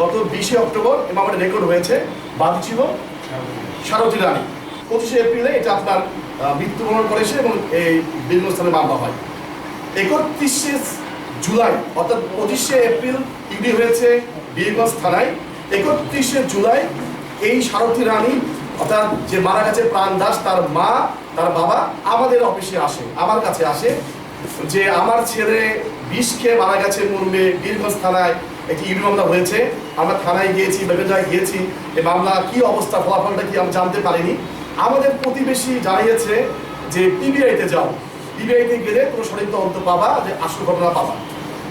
গত বিশে অক্টোবর এবং রেকর্ড হয়েছে বাদ ছিল সারথী রানী। পঁচিশে এপ্রিলে এটা আপনার মৃত্যুবরণ করেছে এবং এই বিভিন্ন স্থানে মামলা হয়। একত্রিশে জুলাই, অর্থাৎ পঁচিশে এপ্রিল ইডি হয়েছে বীরগঞ্জ থানায়। একত্রিশে জুলাই এই সারথী রানী, অর্থাৎ যে মারা গেছে প্রাণ দাস, তার মা, তার বাবা আমাদের অফিসে আসে, আমার কাছে আসে। যে আমার ছেলে বিষ খেয়ে মারা গেছে মর্মে বীরগঞ্জ থানায় একটি ইডি মামলা হয়েছে। আমরা থানায় গিয়েছি জায়গায় গিয়েছি এই মামলা কি অবস্থা, ফলাফলটা কি আমি জানতে পারিনি। আমাদের প্রতিবেশী জানিয়েছে যে পিবিআইতে যাও। পিবিআইতে গেলে কোনো সঠিক তদন্ত পাবা, যে আসল ঘটনা পাবা।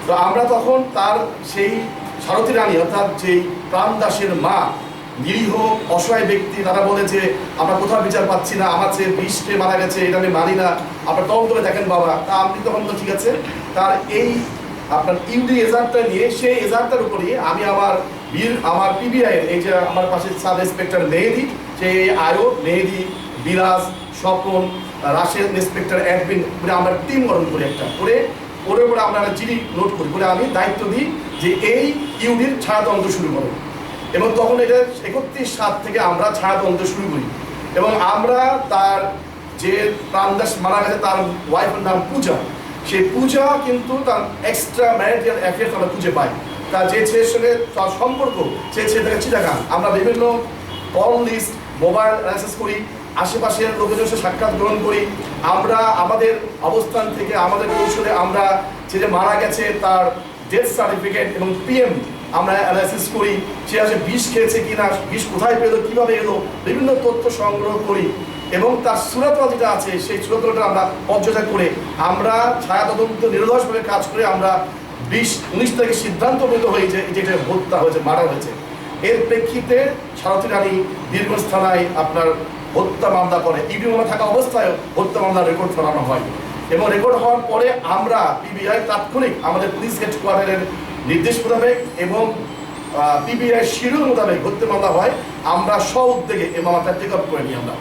তো আমরা তখন তার সেই সারথী রানী, অর্থাৎ যেই প্রাণ দাসের মা, নিরীহ, অসহায় ব্যক্তি, তারা বলে যে, আমরা কোথাও বিচার পাচ্ছি না, আমার যে বিষ খেয়ে মারা গেছে, এটা আমি মানি না। আপনার তদন্ত করে দেখেন বাবা। তা আপনি তখন তো ঠিক আছে। তার এই আপনার ইউডি এজারটা নিয়ে, সেই এজারটার উপরে আমি আমার বীর, আমার পিবিআই এই যে আমার পাশে সাব ইন্সপেক্টর মেহেদি, সেই আয়ো মেহেদি বিরাজ স্বপন, রাশেদ ইন্সপেক্টর অ্যাডমিন করে আমরা টিম গঠন করি একটা, করে ওর উপরে আমরা চিঠি নোট করি, করে আমি দায়িত্ব দিই যে এই ইউডির ছাড়া তদন্ত শুরু করো। এবং তখন এটা একত্রিশ সাত থেকে আমরা ছাড়া তদন্ত শুরু করি। এবং আমরা তার যে প্রাণদাস মারা গেছে, তার ওয়াইফের নাম পূজা। সেই পূজা কিন্তু তার এক্সট্রা ম্যারিটাল অ্যাফেয়ার্স আমরা খুঁজে পাই। তার যে ছেলের সঙ্গে তার সম্পর্ক, সে ছেলে থেকে চিটাগান আমরা বিভিন্ন কল লিস্ট মোবাইল অ্যাক্সেস করি, আশেপাশের লোকেদের সাথে সাক্ষাৎ গ্রহণ করি। আমরা আমাদের অবস্থান থেকে, আমাদের কৌশলে আমরা সে যে মারা গেছে, তার ডেথ সার্টিফিকেট এবং পিএম আমরা অ্যানালাইসিস করি। সে আসলে বিষ খেয়েছে কিনা, বিষ কোথায় পেল, কীভাবে এলো, বিভিন্ন তথ্য সংগ্রহ করি। এবং তার সুরাতল যেটা আছে, সেই সুরাতলটা আমরা পর্যবেক্ষণ করে আমরা ছায়া তদন্ত নিরলসভাবে কাজ করে আমরা বিশ, উনিশ তারিখে সিদ্ধান্ত উপনীত হয়েছে যে এটা হত্যা হয়েছে মারা হয়েছে। এর প্রেক্ষিতে সারথী রানী বীরগঞ্জ থানায় আপনার হত্যা মামলা করে। ইডি মামলা থাকা অবস্থায় হত্যা মামলা রেকর্ড করানো হয়। এবং রেকর্ড হওয়ার পরে আমরা পিবিআই তাৎক্ষণিক আমাদের পুলিশ হেডকোয়ার্টারের নির্দেশ মোতাবেক এবং পিবিআই শিডিউল মোতাবেক হত্যা মামলা হয়। আমরা স্ব উদ্যোগে এই মামলাটা টেক আপ করে নিই আমরা।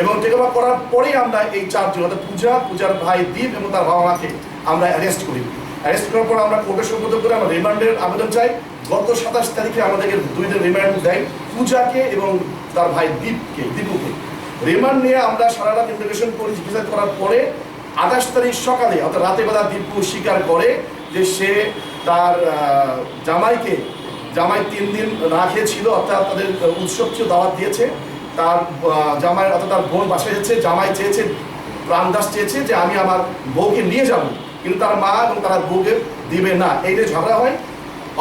এবং টেক আপ করার পরেই আমরা এই চারজন অর্থাৎ পূজা, পূজার ভাই দীপ এবং তার বাবা মাকে আমরা অ্যারেস্ট করি। অ্যারেস্ট করার পর আমরা কোর্টে সম্মত করে আমরা রিমান্ডের আবেদন চাই। গত সাতাশ তারিখে আমাদেরকে দুই দিন রিমান্ড দেয় পূজাকে এবং তার ভাই দীপকে, দীপুকে। রিমান্ড নিয়ে আমরা সারা রাত ইন্টিগ্রেশন করি, জিজ্ঞাসা করার পরে আঠাশ তারিখ সকালে, অর্থাৎ রাতে বেলা দীপু স্বীকার করে যে সে তার জামাইকে, জামাই তিন দিন না খেয়েছিল অর্থাৎ তাদের উৎসব দাওয়াত দিয়েছে। তার জামাই, অর্থাৎ তার বোন বাসায় যাচ্ছে জামাই চেয়েছে, প্রাণদাস চেয়েছে যে আমি আমার বউকে নিয়ে যাব। কিন্তু তার মা এবং তার বউকে দিবে না। এই যে ঝগড়া হয়,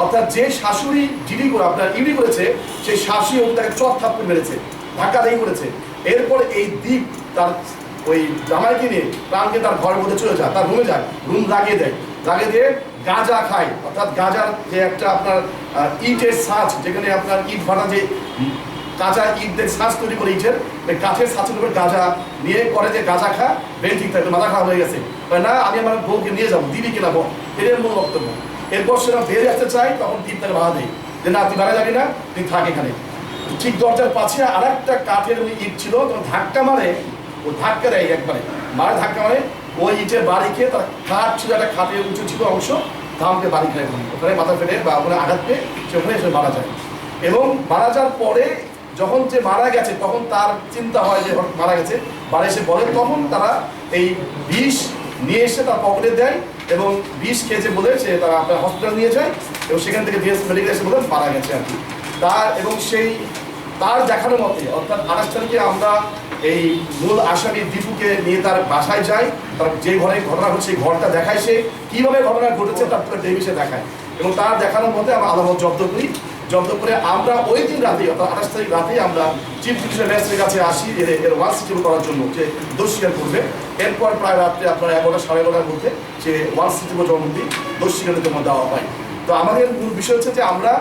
অর্থাৎ যে শাশুড়ি জিডি করে, আপনার ইডি করেছে, সেই শাশুড়ি ওকে তাকে চট থাপ্পড় মেরেছে, ধাক্কা দিয়ে করেছে। এরপর এই দ্বীপ তার ওই জামাইকে নিয়ে প্রাণকে তার ঘরের মধ্যে চলে যায়, তার রুমে যায়, রুম লাগিয়ে দেয়। লাগিয়ে দিয়ে গাঁজা খায়, অর্থাৎ গাঁজার যে একটা আপনার ইটের সাজ, যেখানে আপনার ইট ভাটা যে কাঁচা ইটের সাজ তৈরি করে ইটের কাঠের সাজের উপর গাঁজা নিয়ে করে যে গাঁজা খা ব্রেন ঠিক থাকে মাথা খারাপ হয়ে গেছে। না, আমি আমার বউকে নিয়ে যাব, দিবি কিনা বল? এদের মূল বক্তব্য। এরপর সেটা বেরিয়ে আসতে চাই তখন দ্বীপ তাকে বাধা দেয় যে, না, তুই বাড়া যাবি না, তুই থাক এখানে। ঠিক দরজার পাশে আর একটা কাঠের ইট ছিল, তখন ধাক্কা মারে, ও ধাক্কা দেয় একবারে। মারে, ধাক্কা মারে, ওই ইটের বাড়ি খেয়ে তার খাট ছিল, একটা খাটের উঁচু ছিল অংশ, ধামকে বাড়ি খেয়ে ওখানে মাথা ফেটে বা ওখানে আঘাত পেয়ে সে ওখানে এসে মারা যায়। এবং মারা যাওয়ার পরে যখন যে মারা গেছে, তখন তার চিন্তা হয় যে মারা গেছে। বাড়ি এসে বলে, তখন তারা এই বিষ নিয়ে এসে তার পকেটে দেয় এবং বিষ খেয়েছে বলে সে তারা আপনার হসপিটাল নিয়ে যায় এবং সেখান থেকে বিএস মেডিকেল এসে বলে মারা গেছে আর কি। তার এবং সেই তার দেখানো মতে, অর্থাৎ আঠাশ তারিখে আমরা এই মূল আসামি দীপুকে নিয়ে তার বাসায় যাই, তার যে ঘরে ঘটনা হচ্ছে ঘরটা দেখায় সে। কীভাবে ঘটনা ঘটেছে, তার পুরো টেলিভিশনে দেখায়। এবং তার দেখানোর মতে আমরা আদালত জব্দ করি। জব্দ করে আমরা ওই দিন রাতে, অর্থাৎ আঠাশ তারিখ রাতেই আমরা চিফ জুডিশিয়াল ম্যাজিস্ট্রেটের কাছে আসি এর এর ওয়ান সিটিউল করার জন্য যে দোষ স্বীকার করবে। এরপর প্রায় রাত্রে আপনার এগারোটা, সাড়ে এগারোটার মধ্যে যে ওয়ান সিটিউল জমা দিয়ে দোষ স্বীকারের জন্য দেওয়া হয়। তো আমাদের মূল বিষয় হচ্ছে যে আমরা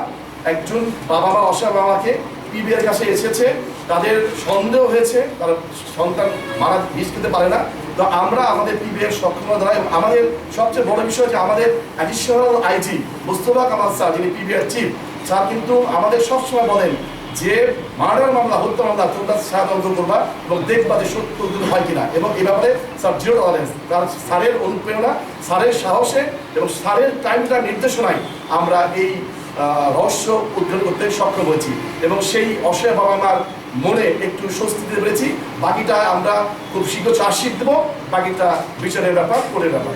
একজন বাবা মা অসহায় বাবাকে পিবিআর কাছে এসেছে, তাদের সন্দেহ হয়েছে, তার সন্তান মারা বিষ খেতে পারে না। তো আমরা আমাদের পিবিআর সক্ষমতা দ্বারা আমাদের সবচেয়ে বড় বিষয় হচ্ছে আমাদের additional IG Mustafa Kamal sir যিনি পিবিআর চিফ স্যার, কিন্তু আমাদের সবসময় বলেন যে মার্ডার মামলা, হত্যা মামলা তোমরা তদন্ত করবা এবং দেখবা যে সত্য হয় কিনা। এবং এই ব্যাপারে স্যার জিরো টলারেন্স তার স্যারের অনুপ্রেরণা, স্যারের সাহসে এবং স্যারের টাইমটা নির্দেশনায় আমরা এই রহস্য উদ্ধার করতে সক্ষম হয়েছি। এবং সেই অসহায় বাবা মার মনে একটু স্বস্তি দিতে পেরেছি। বাকিটা আমরা খুব শীঘ্র চার্জশিট দেবো। বাকিটা বিচারের ব্যাপার করে ব্যাপার।